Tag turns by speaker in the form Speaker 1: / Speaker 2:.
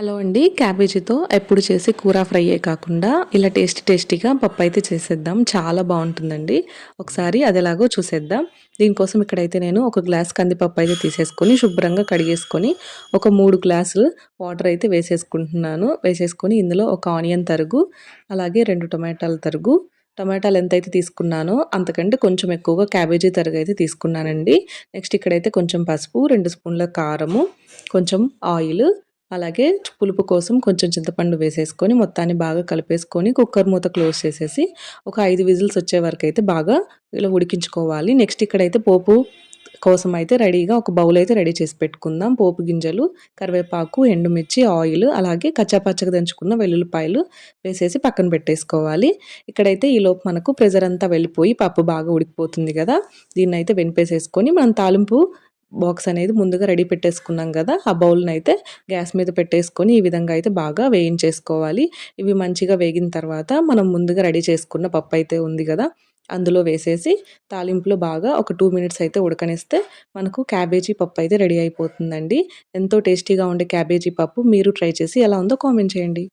Speaker 1: Hello అండి. క్యాబేజీతో ఎప్పుడు చేసి కూర ఫ్రైయే కాకుండా ఇలా టేస్టీ టేస్టీగా పప్పు అయితే చేసేద్దాం. చాలా బాగుంటుందండి. ఒకసారి అది ఎలాగో చూసేద్దాం. దీనికోసం ఇక్కడైతే నేను ఒక గ్లాస్ కందిపప్పు అయితే తీసేసుకొని శుభ్రంగా కడిగేసుకొని ఒక మూడు గ్లాసులు వాటర్ అయితే వేసేసుకుంటున్నాను. వేసేసుకొని ఇందులో ఒక ఆనియన్ తరుగు అలాగే రెండు టొమాటాల తరుగు. టమాటాలు ఎంతైతే తీసుకున్నానో అంతకంటే కొంచెం ఎక్కువగా క్యాబేజీ తరుగు అయితే తీసుకున్నానండి. నెక్స్ట్ ఇక్కడైతే కొంచెం పసుపు రెండు స్పూన్ల కారము కొంచెం ఆయిల్ అలాగే పులుపు కోసం కొంచెం చింతపండు వేసేసుకొని మొత్తాన్ని బాగా కలిపేసుకొని కుక్కర్ మూత క్లోజ్ చేసేసి ఒక ఐదు విజిల్స్ వచ్చే వరకు అయితే బాగా ఇలా ఉడికించుకోవాలి. నెక్స్ట్ ఇక్కడైతే పోపు కోసం అయితే రెడీగా ఒక బౌల్ అయితే రెడీ చేసి పెట్టుకుందాం. పోపు గింజలు కరివేపాకు ఎండుమిర్చి ఆయిల్ అలాగే కచ్చాపచ్చగా దంచుకున్న వెల్లుల్లిపాయలు వేసేసి పక్కన పెట్టేసుకోవాలి. ఇక్కడైతే ఈలోపు మనకు ప్రెజర్ అంతా వెళ్ళిపోయి పప్పు బాగా ఉడికిపోతుంది కదా. దీన్ని అయితే వెనిపేసేసుకొని మనం తాలింపు బాక్స్ అనేది ముందుగా రెడీ పెట్టేసుకున్నాం కదా ఆ బౌల్ని అయితే గ్యాస్ మీద పెట్టేసుకొని ఈ విధంగా అయితే బాగా వేయించేసుకోవాలి. ఇవి మంచిగా వేగిన తర్వాత మనం ముందుగా రెడీ చేసుకున్న పప్పు అయితే ఉంది కదా అందులో వేసేసి తాలింపులో బాగా ఒక టూ మినిట్స్ అయితే ఉడకనిస్తే మనకు క్యాబేజీ పప్పు అయితే రెడీ అయిపోతుందండి. ఎంతో టేస్టీగా ఉండే క్యాబేజీ పప్పు మీరు ట్రై చేసి ఎలా ఉందో కామెంట్ చేయండి.